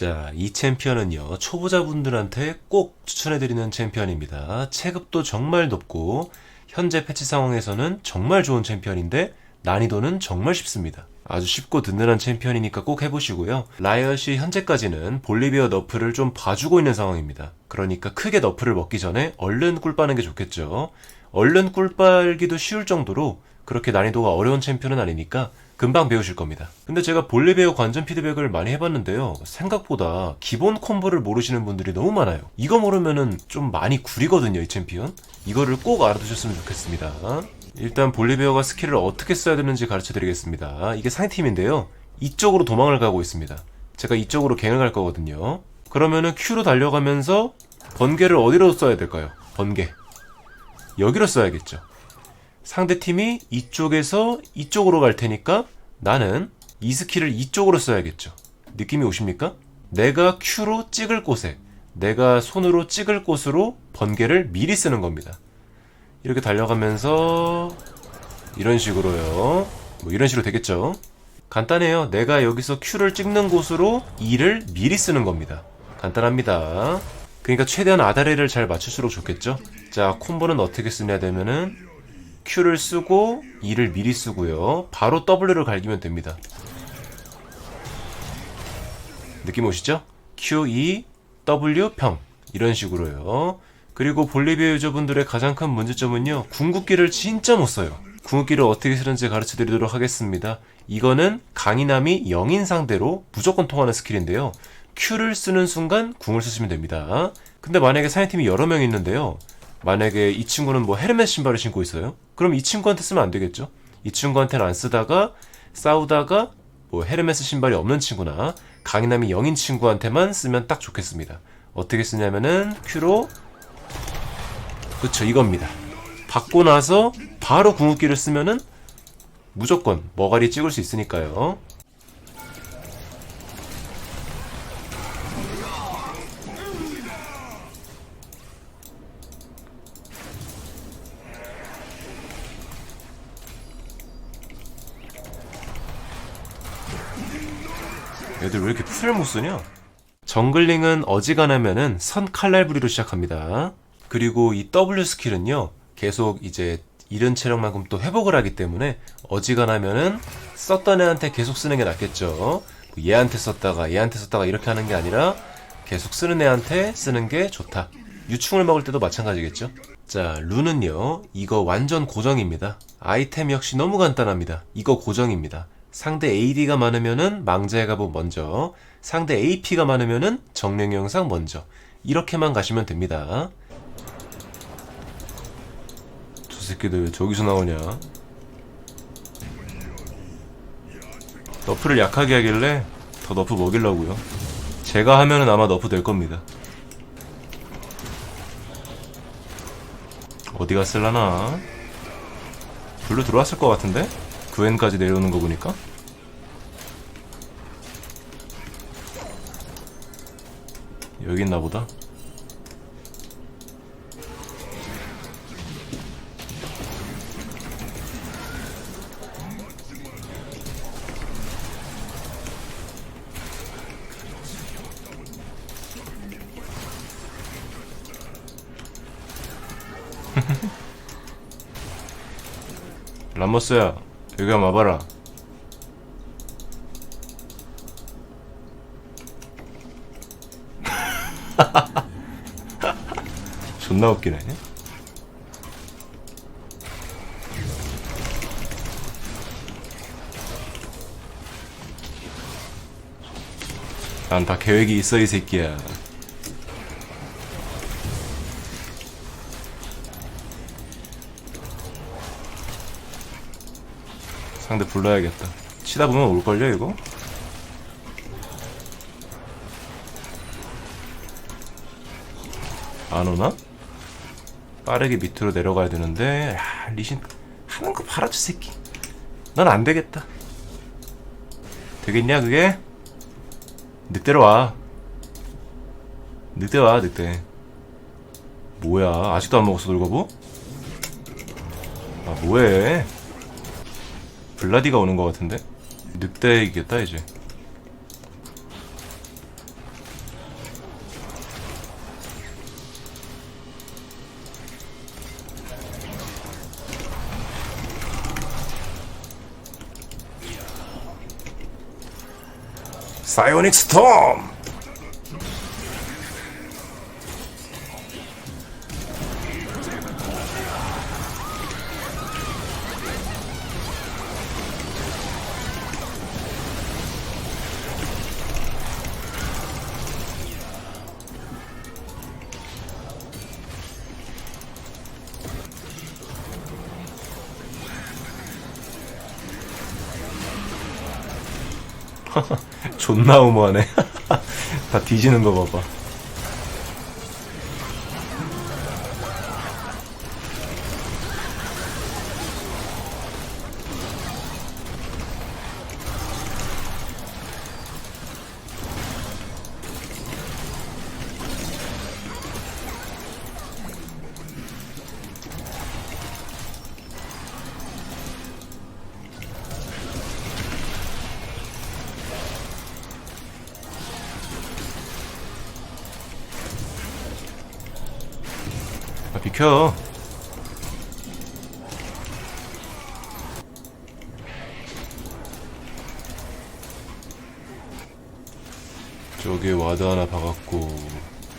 자, 이 챔피언은요, 초보자분들한테 꼭 추천해드리는 챔피언입니다. 체급도 정말 높고, 현재 패치 상황에서는 정말 좋은 챔피언인데, 난이도는 정말 쉽습니다. 아주 쉽고 든든한 챔피언이니까 꼭 해보시고요. 라이엇이 현재까지는 볼리비아 너프를 좀 봐주고 있는 상황입니다. 그러니까 크게 너프를 먹기 전에 얼른 꿀 빠는 게 좋겠죠. 얼른 꿀 빨기도 쉬울 정도로 그렇게 난이도가 어려운 챔피언은 아니니까 금방 배우실 겁니다. 근데 제가 볼리베어 관전 피드백을 많이 해봤는데요. 생각보다 기본 콤보를 모르시는 분들이 너무 많아요. 이거 모르면은 좀 많이 구리거든요, 이 챔피언. 이거를 꼭 알아두셨으면 좋겠습니다. 일단 볼리베어가 스킬을 어떻게 써야 되는지 가르쳐 드리겠습니다. 이게 상팀인데요. 이쪽으로 도망을 가고 있습니다. 제가 이쪽으로 갱을 갈 거거든요. 그러면은 Q로 달려가면서 번개를 어디로 써야 될까요? 번개. 여기로 써야겠죠. 상대 팀이 이쪽에서 이쪽으로 갈 테니까 나는 이 스킬을 이쪽으로 써야겠죠. 느낌이 오십니까? 내가 Q로 찍을 곳에 내가 손으로 찍을 곳으로 번개를 미리 쓰는 겁니다. 이렇게 달려가면서 이런 식으로요. 뭐 이런 식으로 되겠죠. 간단해요. 내가 여기서 Q를 찍는 곳으로 E를 미리 쓰는 겁니다. 간단합니다. 그러니까 최대한 아다레를 잘 맞출수록 좋겠죠. 자, 콤보는 어떻게 쓰냐 되면은 Q를 쓰고 E를 미리 쓰고요. 바로 W를 갈기면 됩니다. 느낌 오시죠? Q, E, W, 평. 이런 식으로요. 그리고 볼리비아 유저분들의 가장 큰 문제점은요. 궁극기를 진짜 못 써요. 궁극기를 어떻게 쓰는지 가르쳐 드리도록 하겠습니다. 이거는 강인함이 0인 상대로 무조건 통하는 스킬인데요. Q를 쓰는 순간 궁을 쓰시면 됩니다. 근데 만약에 사이팀이 여러 명 있는데요. 만약에 이 친구는 뭐 헤르메스 신발을 신고 있어요? 그럼 이 친구한테 쓰면 안 되겠죠? 이 친구한테는 안 쓰다가 싸우다가 뭐 헤르메스 신발이 없는 친구나 강인함이 0인 친구한테만 쓰면 딱 좋겠습니다. 어떻게 쓰냐면은 Q로 그쵸 이겁니다. 받고 나서 바로 궁극기를 쓰면은 무조건 머가리 찍을 수 있으니까요. 애들 왜 이렇게 풀을 못 쓰냐? 정글링은 어지간하면은 선 칼날부리로 시작합니다. 그리고 이 W 스킬은요, 계속 이제 잃은 체력만큼 또 회복을 하기 때문에 어지간하면은 썼던 애한테 계속 쓰는 게 낫겠죠. 뭐 얘한테 썼다가 얘한테 썼다가 이렇게 하는 게 아니라 계속 쓰는 애한테 쓰는 게 좋다. 유충을 먹을 때도 마찬가지겠죠. 자, 룬은요, 이거 완전 고정입니다. 아이템 역시 너무 간단합니다. 이거 고정입니다. 상대 AD가 많으면은 망자의 갑옷 먼저, 상대 AP가 많으면은 정령 영상 먼저. 이렇게만 가시면 됩니다. 저 새끼들 왜 저기서 나오냐? 너프를 약하게 하길래 더 너프 먹이려고요. 제가 하면은 아마 너프 될 겁니다. 어디 갔을라나? 불로 들어왔을 것 같은데? 그웬까지 내려오는 거 보니까? 여기 있나 보다. 람머스야, 여기 한번 와봐라. 존나 웃기네. 난 다 계획이 있어, 이 새끼야. 상대 불러야겠다. 치다 보면 올걸요, 이거? 안 오나? 빠르게 밑으로 내려가야 되는데, 야, 리신, 하는 거 봐라, 저 새끼. 넌 안 되겠다. 되겠냐, 그게? 늑대로 와. 늑대 와, 늑대. 뭐야, 아직도 안 먹었어, 돌거부? 아, 뭐해. 블라디가 오는 것 같은데? 늑대이겠다 이제 사이오닉 스톰! 존나 우모하네. 다 뒤지는 거 봐봐. 켜. 저기에 와드 하나 박았고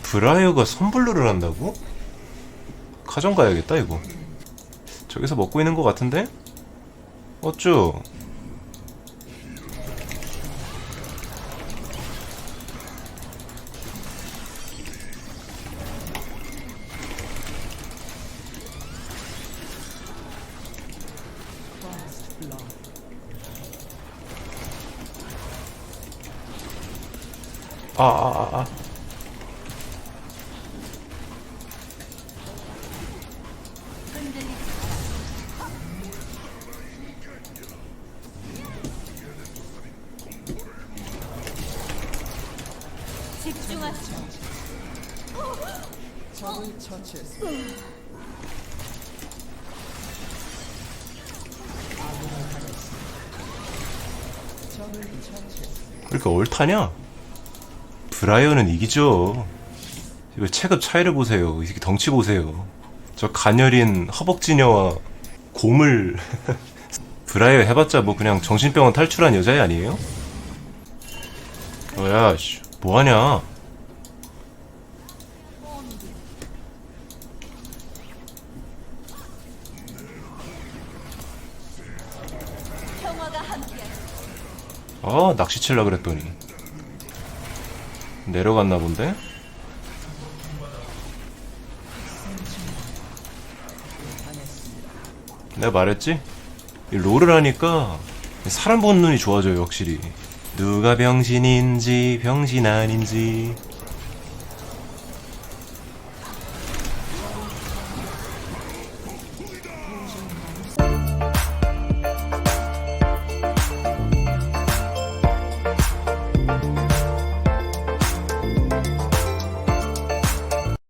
브라이어가 선블루를 한다고? 가정 가야겠다 이거 저기서 먹고 있는 것 같은데? 어쭈? 아, 아, 아, 아. 이렇게 얼타냐? 브라이어는 이기죠. 이거 체급 차이를 보세요. 이 새끼 덩치 보세요. 저 가녀린 허벅지녀와 곰을 브라이어 해봤자 뭐 그냥 정신병원 탈출한 여자애 아니에요? 뭐야, 씨, 뭐하냐? 아, 낚시 칠라 그랬더니 내려갔나 본데? 내가 말했지? 이 롤을 하니까 사람 보는 눈이 좋아져요, 확실히. 누가 병신인지 병신 아닌지